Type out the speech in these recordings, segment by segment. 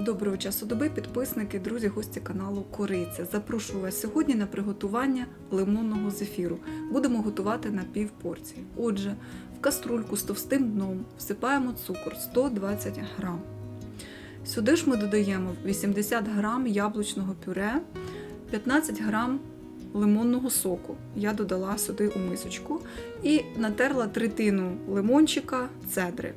Доброго часу доби, підписники, друзі, гості каналу Кориця. Запрошую вас сьогодні на приготування лимонного зефіру. Будемо готувати на пів порції. Отже, в каструльку з товстим дном всипаємо цукор 120 грам. Сюди ж ми додаємо 80 грам яблучного пюре, 15 грам лимонного соку. Я додала сюди у мисочку і натерла третину лимончика цедри.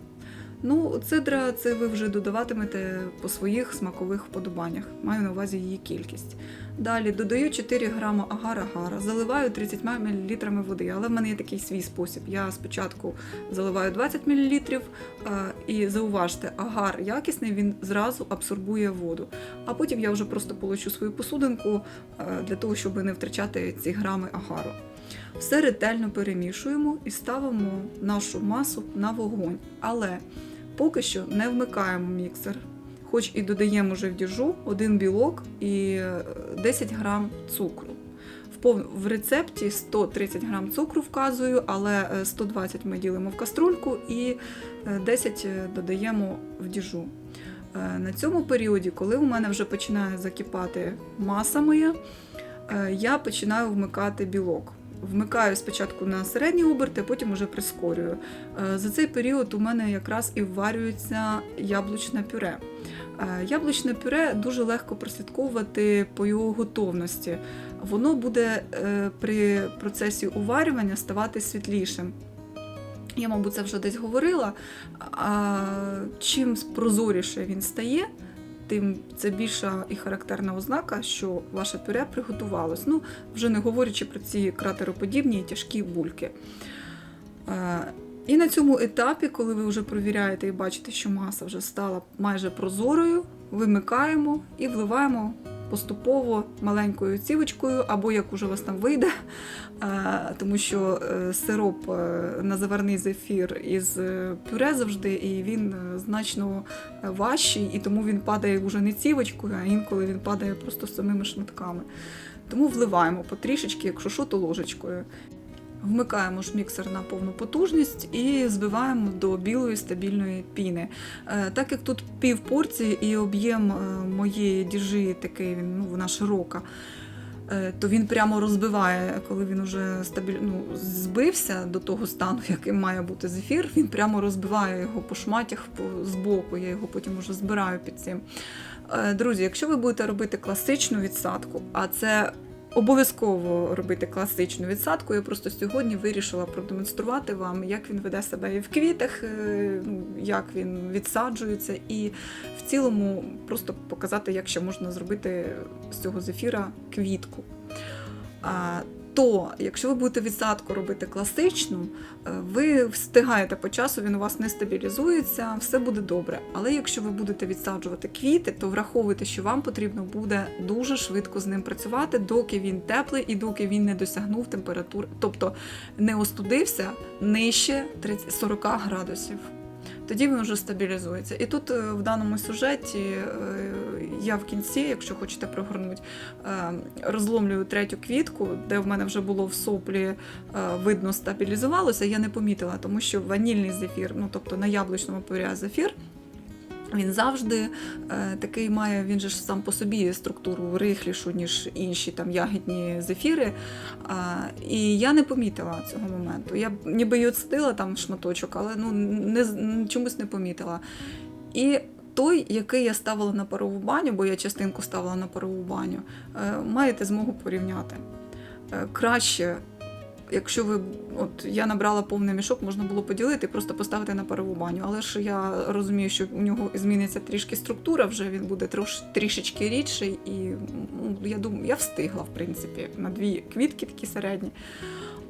Ну, цедра це ви вже додаватимете по своїх смакових вподобаннях. Маю на увазі її кількість. Далі додаю 4 грама агар-агара, заливаю 30 мл води, але в мене є такий свій спосіб. Я спочатку заливаю 20 мл, і зауважте, агар якісний, він зразу абсорбує воду. А потім я вже просто получу свою посудинку е, для того, щоб не втрачати ці грами агару. Все ретельно перемішуємо і ставимо нашу масу на вогонь. Але поки що не вмикаємо міксер, хоч і додаємо вже в діжу один білок і е, 10 грам цукру. В рецепті 130 грам цукру вказую, але е, 120 ми ділимо в каструльку і е, 10 додаємо в діжу. Е, На цьому періоді, коли у мене вже починає закипати маса моя, е, я починаю вмикати білок. Вмикаю спочатку на середній оберт, а потім уже прискорюю. Е, За цей період у мене якраз і вварюється яблучне пюре. Е, Яблучне пюре дуже легко прослідковувати по його готовності. Воно буде е, при процесі уварювання ставати світлішим. Я, мабуть, це вже десь говорила. Чим прозоріше він стає, тим це більша і характерна ознака, що ваше пюре приготувалось. Ну, вже не говорячи про ці кратероподібні і тяжкі бульки. Е, І на цьому етапі, коли ви вже провіряєте і бачите, що маса вже стала майже прозорою, вимикаємо і вливаємо поступово маленькою цівочкою, або як уже у вас там вийде, тому що е, сироп е, на заварний зефір із е, пюре завжди, і він значно важчий, і тому він падає вже не цівочкою, а інколи він падає просто самими шматками. Тому вливаємо потрішечки, якщо що, то ложечкою. Вмикаємо ж міксер на повну потужність і збиваємо до білої стабільної піни. Е, Так як тут пів порції і об'єм е, моєї діжі такий, він, ну, вона широка, е, то він прямо розбиває, коли він вже стабіль... ну, збився до того стану, яким має бути зефір, він прямо розбиває його по шматях по- збоку. Я його потім вже збираю під цим. Друзі, якщо ви будете робити класичну відсадку, а це обов'язково робити класичну відсадку, я просто сьогодні вирішила продемонструвати вам, як він веде себе в квітах, е, ну, як він відсаджується, і в цілому просто показати, як ще можна зробити з цього зефіра квітку. То, якщо ви будете відсадку робити класичну, е, ви встигаєте по часу, він у вас не стабілізується, все буде добре. Але якщо ви будете відсаджувати квіти, то враховуйте, що вам потрібно буде дуже швидко з ним працювати, доки він теплий і доки він не досягнув температури, тобто не остудився нижче 30 40 градусів. Тоді він вже стабілізується. І тут е, в даному сюжеті е, я в кінці, якщо хочете прогорнути, е, розломлюю третю квітку, де в мене вже було в соплі видно стабілізувалося. Я не помітила, тому що ванільний зефір, ну тобто на яблучному пюре зефір. Він завжди е, такий має, він же ж сам по собі структуру рихлішу, ніж інші там ягідні зефіри. А, і я не помітила цього моменту. Я ніби й отсадила там шматочок, але ну, не, чомусь не помітила. І той, який я ставила на парову баню, бо я частинку ставила на парову баню, е, маєте змогу порівняти. Е, Краще, якщо ви, от я набрала повний мішок, можна було поділити і просто поставити на парову баню. Але ж я розумію, що у нього зміниться трішки структура, вже він буде трош, трішечки рідший, і ну, я думаю, я встигла, в принципі, на дві квітки такі середні.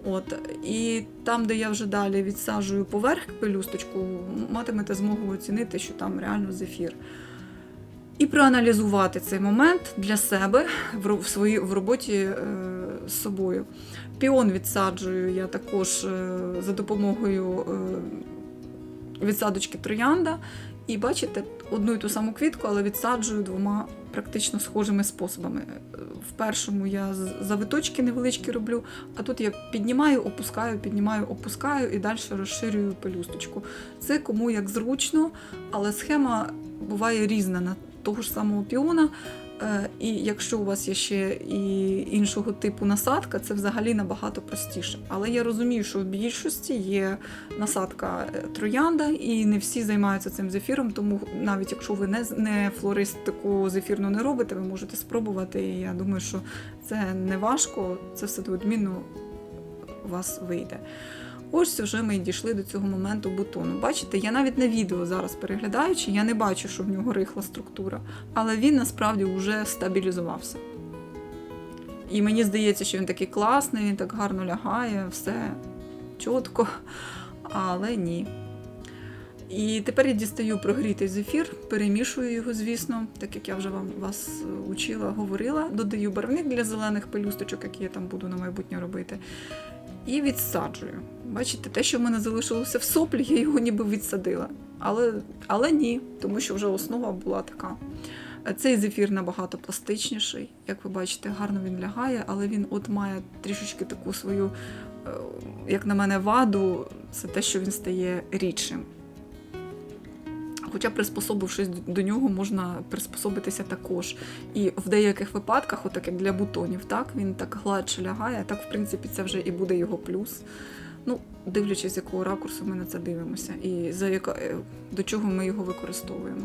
От, і там, де я вже далі відсаджую поверх пелюсточку, матимете змогу оцінити, що там реально зефір. І проаналізувати цей момент для себе в, своїй, в роботі е, з собою. Піон відсаджую я також е, за допомогою е, відсадочки троянда. І бачите, одну і ту саму квітку, але відсаджую двома практично схожими способами. Е, В першому я завиточки невеличкі роблю, а тут я піднімаю, опускаю, піднімаю, опускаю і далі розширюю пелюсточку. Це кому як зручно, але схема буває різна на того ж самого піона. Е, І якщо у вас є ще і іншого типу насадка, це взагалі набагато простіше. Але я розумію, що в більшості є насадка е, троянда, і не всі займаються цим зефіром. Тому навіть якщо ви не, не флористику зефірну не робите, ви можете спробувати. І я думаю, що це не важко, це все відмінно у вас вийде. Ось вже ми дійшли до цього моменту бутону. Бачите, я навіть на відео зараз переглядаючи, я не бачу, що в нього рихла структура, але він насправді вже стабілізувався. І мені здається, що він такий класний, він так гарно лягає, все чітко, але ні. І тепер я дістаю прогрітий зефір, перемішую його, звісно, так як я вже вам вас учила, говорила. Додаю барвник для зелених пелюсточок, які я там буду на майбутнє робити. І відсаджую. Бачите, те, що в мене залишилося в соплі, я його ніби відсадила. Але, але ні, тому що вже основа була така. Цей зефір набагато пластичніший. Як ви бачите, гарно він лягає, але він от має трішечки таку свою, е, як на мене, ваду, це те, що він стає рідшим. Хоча, приспособившись до нього, можна приспособитися також. І в деяких випадках, отак як для бутонів, так, він так гладше лягає, так, в принципі, це вже і буде його плюс. Ну, дивлячись, з якого ракурсу ми на це дивимося, і за яка, е, до чого ми його використовуємо.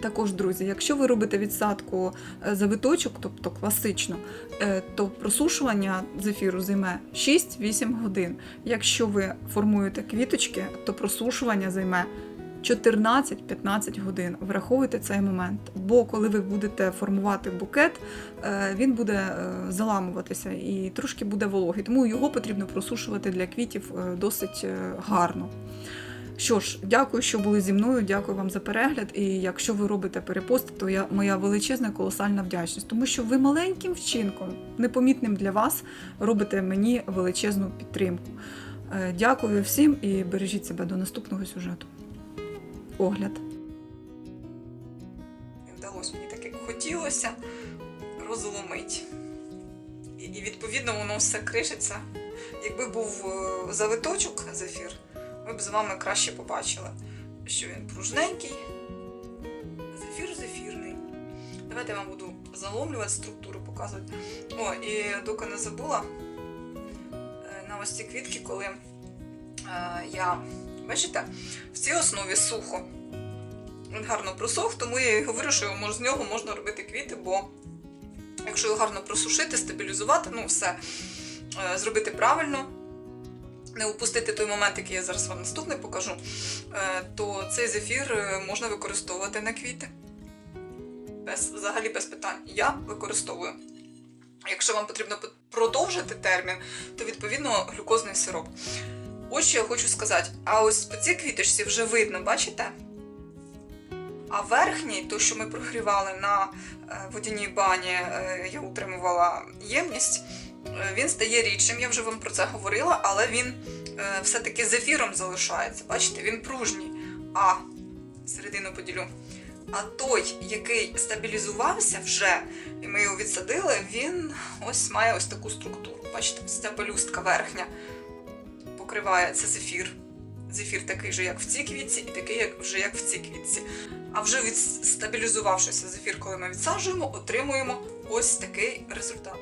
Також, друзі, якщо ви робите відсадку е, завиточок, тобто класично, е, то просушування зефіру займе 6-8 годин. Якщо ви формуєте квіточки, то просушування займе 14-15 годин. Враховуйте цей момент. Бо коли ви будете формувати букет, е, він буде е, заламуватися і трошки буде вологий. Тому його потрібно просушувати для квітів е, досить гарно. Що ж, дякую, що були зі мною. Дякую вам за перегляд. І якщо ви робите перепости, то я моя величезна колосальна вдячність, тому що ви маленьким вчинком, непомітним для вас, робите мені величезну підтримку. Дякую всім і бережіть себе до наступного сюжету. Огляд. Вдалося мені так, як хотілося, розломить. І, відповідно воно все кришиться. Якби був е, завиточок зефір, ми б з вами краще побачили, що він пружненький, зефір зефірний. Давайте я вам буду заломлювати структуру, показувати. О, і доки не забула е, на ось ці квітки, коли е, я, бачите, в цій основі сухо. Він гарно просох, тому я і говорю, що з нього можна робити квіти, бо якщо його гарно просушити, стабілізувати, ну все е, зробити правильно, не упустити той момент, який я зараз вам наступний покажу, е, то цей зефір е, можна використовувати на квіти. Без, взагалі без питань. Я використовую. Якщо вам потрібно продовжити термін, то відповідно глюкозний сироп. Ось що я хочу сказати. А ось по цій квіточці вже видно, бачите? А верхній, той, що ми прогрівали на е, водяній бані, е, я утримувала ємність, е, він стає рідшим, я вже вам про це говорила, але він все-таки з ефіром залишається. Бачите, він пружній. А середину поділю. А той, який стабілізувався вже, і ми його відсадили, він ось має ось таку структуру. Бачите, ось ця пелюстка верхня покриває це зефір. Зефір такий же, як в цій квітці, і такий як вже як в цій квітці. А вже від стабілізувавшися зефір, коли ми відсаджуємо, отримуємо ось такий результат.